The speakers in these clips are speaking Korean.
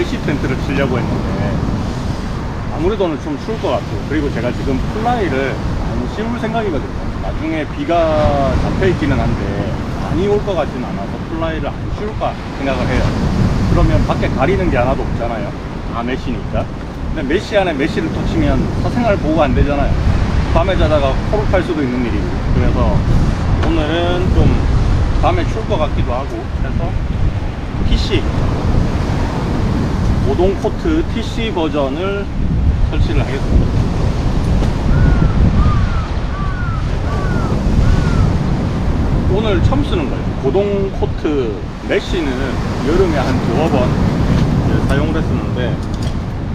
헬시 텐트를 치려고 했는데 아무래도 오늘 좀 추울 것 같고 그리고 제가 지금 플라이를 안 씌울 생각이거든요. 나중에 비가 잡혀 있기는 한데 많이 올 것 같지는 않아서 플라이를 안 씌울까 생각을 해요. 그러면 밖에 가리는 게 하나도 없잖아요. 다 메시니까. 근데 메시 안에 메시를 또 치면 사생활 보호가 안 되잖아요. 밤에 자다가 코를 탈 수도 있는 일이고. 그래서 오늘은 좀 밤에 추울 것 같기도 하고. 그래서 PC 오동 코트 TC 버전을 설치를 하겠습니다. 오늘 처음 쓰는 거예요. 고동 코트 메쉬는 여름에 한 두어 번 이제 사용을 했었는데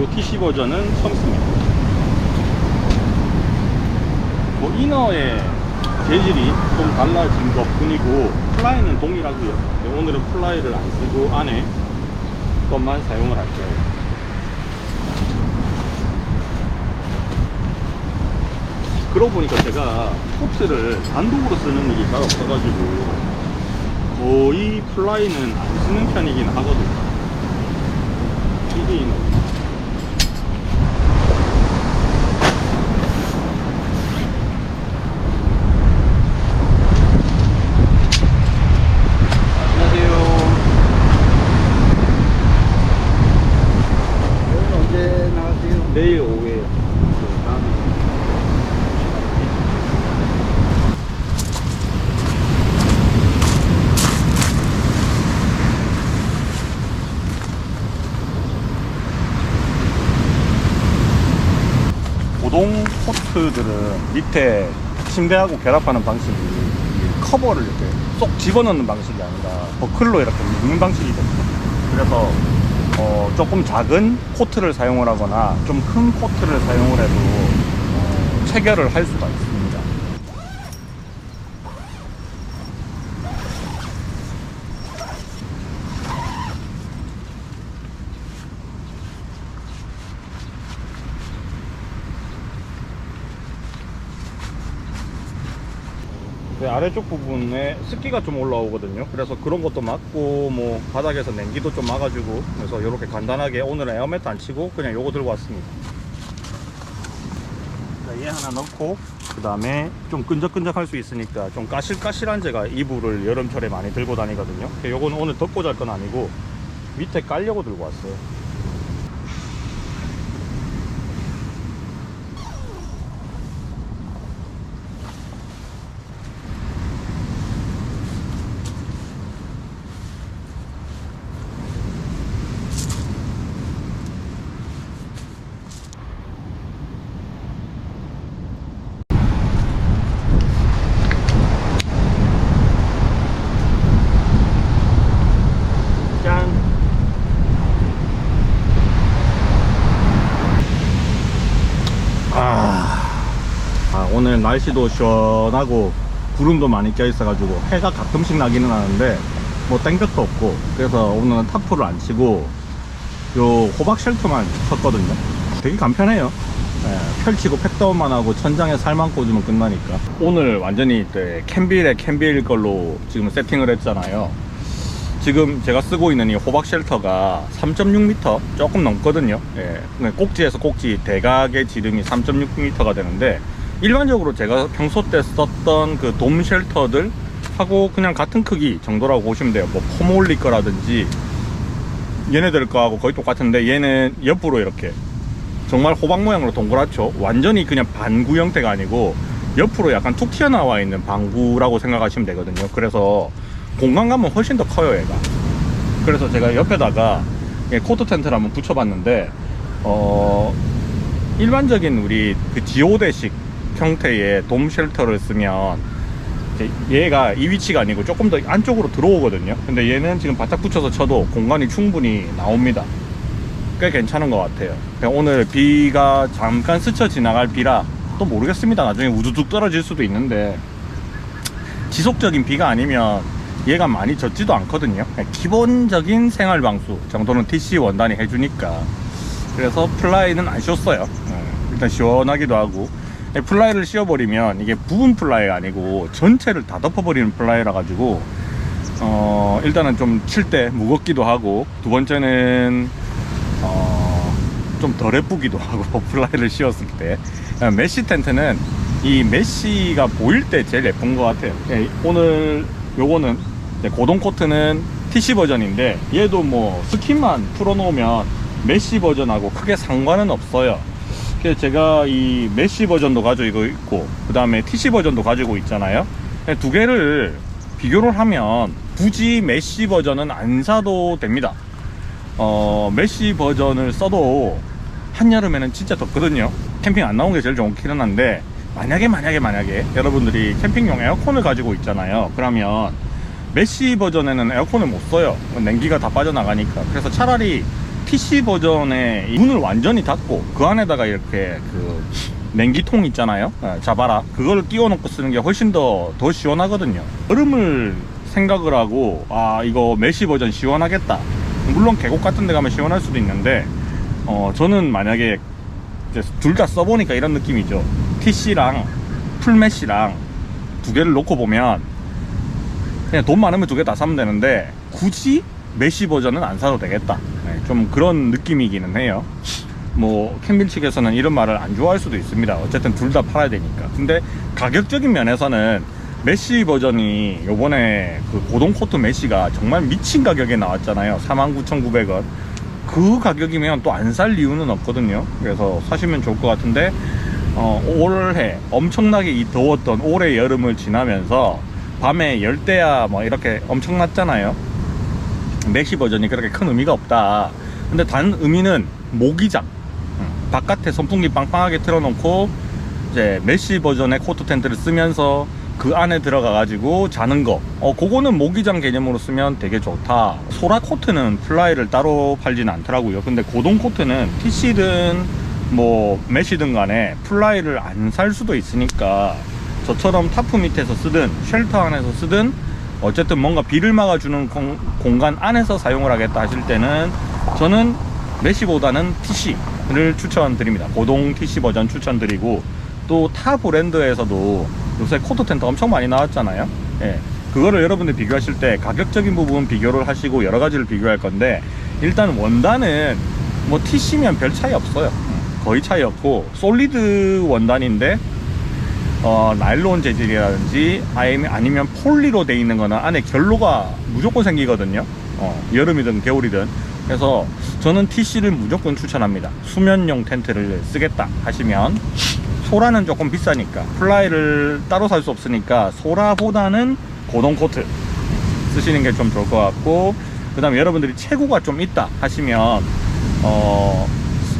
이 TC 버전은 처음 씁니다. 뭐 이너의 재질이 좀 달라진 것 뿐이고 플라이는 동일하고요. 근데 오늘은 플라이를 안 쓰고 안에 것만 사용을 할 거예요. 그러고 보니까 제가 코트를 단독으로 쓰는 일이 잘 없어가지고 거의 플라이는 안 쓰는 편이긴 하거든요. TV는 안녕하세요. 오늘 언제 나가세요? 내일 오후에 고동 코트들은 밑에 침대하고 결합하는 방식이 커버를 이렇게 쏙 집어넣는 방식이 아니라 버클로 이렇게 묶는 방식이거든요. 그래서 어, 조금 작은 코트를 사용을 하거나 좀 큰 코트를 사용을 해도 어, 체결을 할 수가 있습니다. 네, 아래쪽 부분에 습기가 좀 올라오거든요. 그래서 그런 것도 막고 뭐 바닥에서 냉기도 좀 막아주고 그래서 이렇게 간단하게 오늘은 에어매트 안 치고 그냥 요거 들고 왔습니다. 자, 얘 하나 넣고 그 다음에 좀 끈적끈적할 수 있으니까 좀 까실까실한 제가 이불을 여름철에 많이 들고 다니거든요. 요거는 오늘 덮고 잘 건 아니고 밑에 깔려고 들고 왔어요. 아, 아, 오늘 날씨도 시원하고 구름도 많이 껴 있어 가지고 해가 가끔씩 나기는 하는데 뭐 땡볕도 없고 그래서 오늘은 타프를 안 치고 요 호박 쉘터만 쳤거든요. 되게 간편해요. 예, 펼치고 팩다운만 하고 천장에 살만 꽂으면 끝나니까 오늘 완전히 네, 캔빌의 캔빌 걸로 지금 세팅을 했잖아요. 지금 제가 쓰고 있는 이 호박 쉘터가 3.6m 조금 넘거든요. 예. 꼭지에서 꼭지 대각의 지름이 3.6m가 되는데 일반적으로 제가 평소 때 썼던 그 돔 쉘터들 하고 그냥 같은 크기 정도라고 보시면 돼요. 뭐 포몰리 거라든지 얘네들 거하고 거의 똑같은데 얘는 옆으로 이렇게 정말 호박 모양으로 동그랗죠. 완전히 그냥 반구 형태가 아니고 옆으로 약간 툭 튀어나와 있는 방구라고 생각하시면 되거든요. 그래서 공간감은 훨씬 더 커요, 얘가. 그래서 제가 옆에다가 예, 코트 텐트를 한번 붙여봤는데, 어, 일반적인 우리 그 지오대식 형태의 돔 쉘터를 쓰면 얘가 이 위치가 아니고 조금 더 안쪽으로 들어오거든요. 근데 얘는 지금 바짝 붙여서 쳐도 공간이 충분히 나옵니다. 꽤 괜찮은 것 같아요. 오늘 비가 잠깐 스쳐 지나갈 비라 또 모르겠습니다. 나중에 우두둑 떨어질 수도 있는데 지속적인 비가 아니면 얘가 많이 젖지도 않거든요. 그냥 기본적인 생활 방수 정도는 TC 원단이 해주니까 그래서 플라이는 안 씌웠어요. 예, 일단 시원하기도 하고 예, 플라이를 씌워버리면 이게 부분 플라이가 아니고 전체를 다 덮어버리는 플라이라 가지고 어 일단은 좀 칠 때 무겁기도 하고 두 번째는 좀덜 예쁘기도 하고 플라이를 씌웠을 때 아, 메쉬 텐트는 이 메쉬가 보일 때 제일 예쁜 것 같아요 예, 오늘 요거는 고동 코트는 TC 버전인데 얘도 뭐 스킨만 풀어놓으면 메쉬 버전하고 크게 상관은 없어요 그래서 제가 이 메쉬 버전도 가지고 있고 그 다음에 TC 버전도 가지고 있잖아요 두 개를 비교를 하면 굳이 메쉬 버전은 안 사도 됩니다 어, 메쉬 버전을 써도 한여름에는 진짜 덥거든요. 캠핑 안 나온 게 제일 좋기는 한데, 만약에, 만약에, 만약에, 여러분들이 캠핑용 에어컨을 가지고 있잖아요. 그러면, 메쉬 버전에는 에어컨을 못 써요. 냉기가 다 빠져나가니까. 그래서 차라리 TC 버전에 이 문을 완전히 닫고, 그 안에다가 이렇게 그, 냉기통 있잖아요. 어, 자바라. 그걸 끼워놓고 쓰는 게 훨씬 더, 더 시원하거든요. 여름을 생각을 하고, 아, 이거 메쉬 버전 시원하겠다. 물론 계곡 같은 데 가면 시원할 수도 있는데 어 저는 만약에 둘 다 써보니까 이런 느낌이죠 TC랑 풀메쉬랑 두 개를 놓고 보면 그냥 돈 많으면 두 개 다 사면 되는데 굳이 메쉬 버전은 안 사도 되겠다. 네, 좀 그런 느낌이기는 해요. 뭐 캠빈 측에서는 이런 말을 안 좋아할 수도 있습니다. 어쨌든 둘 다 팔아야 되니까. 근데 가격적인 면에서는 메쉬 버전이 요번에 그 고동 코트 메쉬가 정말 미친 가격에 나왔잖아요. 49,900원. 그 가격이면 또 안 살 이유는 없거든요. 그래서 사시면 좋을 것 같은데 어, 올해 엄청나게 이 더웠던 올해 여름을 지나면서 밤에 열대야 뭐 이렇게 엄청났잖아요. 메쉬 버전이 그렇게 큰 의미가 없다. 근데 단 의미는 모기장. 음, 바깥에 선풍기 빵빵하게 틀어놓고 이제 메쉬 버전의 코트 텐트를 쓰면서 그 안에 들어가 가지고 자는 거. 어, 그거는 모기장 개념으로 쓰면 되게 좋다. 소라 코트는 플라이를 따로 팔지는 않더라고요. 근데 고동 코트는 TC든 뭐 메쉬든 간에 플라이를 안 살 수도 있으니까 저처럼 타프 밑에서 쓰든 쉘터 안에서 쓰든 어쨌든 뭔가 비를 막아주는 공, 공간 안에서 사용을 하겠다 하실 때는 저는 메쉬보다는 TC를 추천드립니다 고동 TC 버전 추천드리고 또 타 브랜드에서도 요새 코트 텐트 엄청 많이 나왔잖아요. 예. 그거를 여러분들 비교하실 때 가격적인 부분 비교를 하시고 여러 가지를 비교할 건데 일단 원단은 뭐 TC면 별 차이 없어요. 거의 차이 없고 솔리드 원단인데 어, 나일론 재질이라든지 아니면 폴리로 돼 있는 거나 안에 결로가 무조건 생기거든요. 어, 여름이든 겨울이든. 그래서 저는 TC를 무조건 추천합니다. 수면용 텐트를 쓰겠다 하시면 소라는 조금 비싸니까 플라이를 따로 살 수 없으니까 소라보다는 고동 코트 쓰시는 게 좀 좋을 것 같고 그 다음에 여러분들이 체구가 좀 있다 하시면 어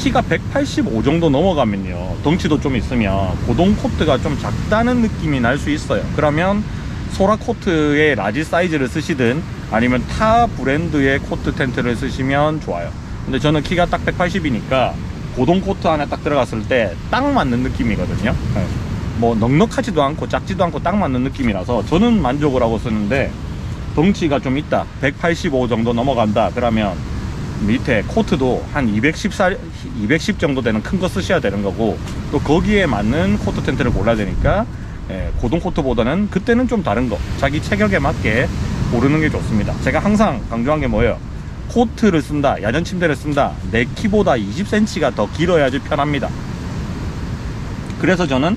키가 185 정도 넘어가면요 덩치도 좀 있으면 고동 코트가 좀 작다는 느낌이 날 수 있어요 그러면 소라 코트의 라지 사이즈를 쓰시든 아니면 타 브랜드의 코트 텐트를 쓰시면 좋아요 근데 저는 키가 딱 180이니까 고동 코트 안에 딱 들어갔을 때 딱 맞는 느낌이거든요. 네. 뭐 넉넉하지도 않고 작지도 않고 딱 맞는 느낌이라서 저는 만족을 하고 쓰는데 덩치가 좀 있다. 185 정도 넘어간다. 그러면 밑에 코트도 한 210, 210 정도 되는 큰 거 쓰셔야 되는 거고 또 거기에 맞는 코트 텐트를 골라야 되니까 예, 고동 코트보다는 그때는 좀 다른 거 자기 체격에 맞게 고르는 게 좋습니다. 제가 항상 강조한 게 뭐예요? 코트를 쓴다, 야전 침대를 쓴다, 내 키보다 20cm가 더 길어야지 편합니다. 그래서 저는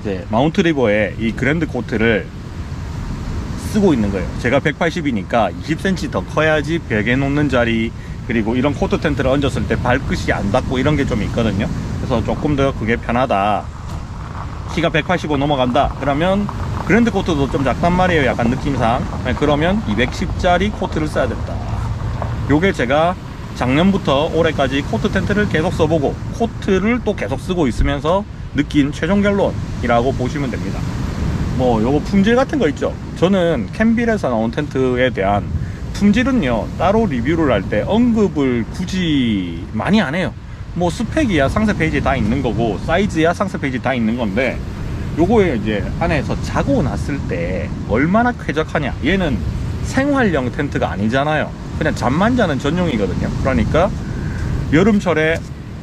이제 마운트 리버의 이 그랜드 코트를 쓰고 있는 거예요. 제가 180이니까 20cm 더 커야지 벽에 놓는 자리 그리고 이런 코트 텐트를 얹었을 때 발끝이 안 닿고 이런 게 좀 있거든요. 그래서 조금 더 그게 편하다. 키가 185 넘어간다. 그러면 그랜드 코트도 좀 작단 말이에요. 약간 느낌상. 네, 그러면 210짜리 코트를 써야 된다. 요게 제가 작년부터 올해까지 코트 텐트를 계속 써보고 코트를 또 계속 쓰고 있으면서 느낀 최종 결론이라고 보시면 됩니다. 뭐 요거 품질 같은 거 있죠. 저는 캠빌에서 나온 텐트에 대한 품질은요 따로 리뷰를 할 때 언급을 굳이 많이 안 해요. 뭐 스펙이야 상세 페이지에 다 있는 거고 사이즈야 상세 페이지 다 있는 건데 요거에 이제 안에서 자고 났을 때 얼마나 쾌적하냐. 얘는 생활용 텐트가 아니잖아요. 그냥 잠만 자는 전용이거든요. 그러니까 여름철에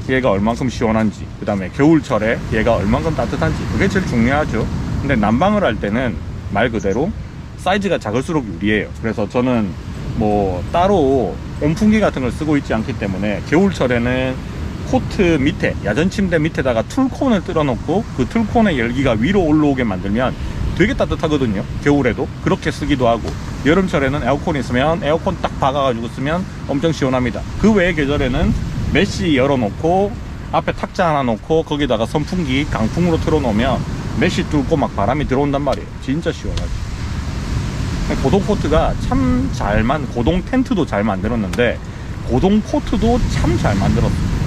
얘가 얼만큼 시원한지 그 다음에 겨울철에 얘가 얼만큼 따뜻한지 그게 제일 중요하죠. 근데 난방을 할 때는 말 그대로 사이즈가 작을수록 유리해요. 그래서 저는 뭐 따로 온풍기 같은 걸 쓰고 있지 않기 때문에 겨울철에는 코트 밑에 야전 침대 밑에다가 툴콘을 뚫어놓고 그 툴콘의 열기가 위로 올라오게 만들면 되게 따뜻하거든요. 겨울에도 그렇게 쓰기도 하고 여름철에는 에어컨 있으면 에어컨 딱 박아가지고 쓰면 엄청 시원합니다. 그 외의 계절에는 메시 열어놓고 앞에 탁자 하나 놓고 거기다가 선풍기 강풍으로 틀어놓으면 메시 뚫고 막 바람이 들어온단 말이에요. 진짜 시원하죠 고동 코트가 참 잘만 고동 텐트도 잘 만들었는데 고동 코트도 참 잘 만들었어요